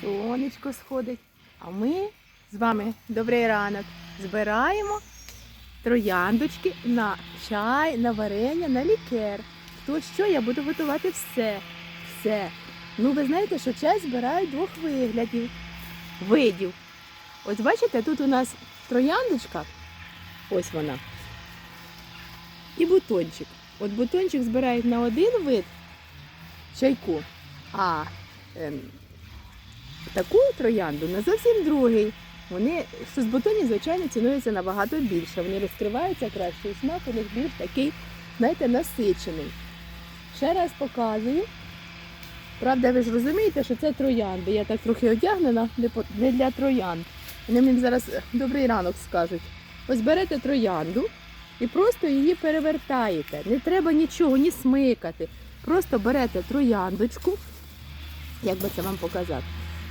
сонечко сходить. А ми з вами добрий ранок збираємо трояндочки на чай, на варення, на лікер. То що я буду готувати все. Все. Ну, ви знаєте, що чай збирають двох виглядів, видів. Ось бачите, тут у нас трояндочка, ось вона. І бутончик. От бутончик збирають на один вид чайку, а ем, таку троянду на зовсім другий. Вони з бутонів, звичайно, цінуються набагато більше. Вони розкриваються краще, і смак у них більш такий, знаєте, насичений. Ще раз показую. Правда, ви ж розумієте, що це троянди. Я так трохи одягнена не для троянд. Вони мені зараз е, добрий ранок скажуть. Ось берете троянду і просто її перевертаєте. Не треба нічого, ні смикати. Просто берете трояндочку, як би це вам показати,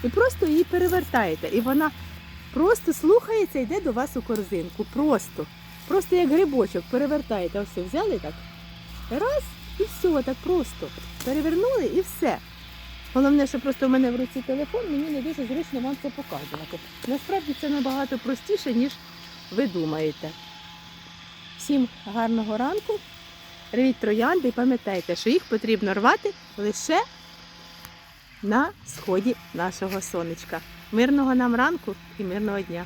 і просто її перевертаєте. І вона просто слухається, йде до вас у корзинку. Просто. Просто як грибочок перевертаєте. Ось взяли так. Раз і все, так просто. Перевернули і все. Головне, що просто в мене в руці телефон, мені не дуже зручно вам це показувати. Насправді це набагато простіше, ніж ви думаєте. Всім гарного ранку. Рвіть троянди і пам'ятайте, що їх потрібно рвати лише на сході нашого сонечка. Мирного нам ранку і мирного дня!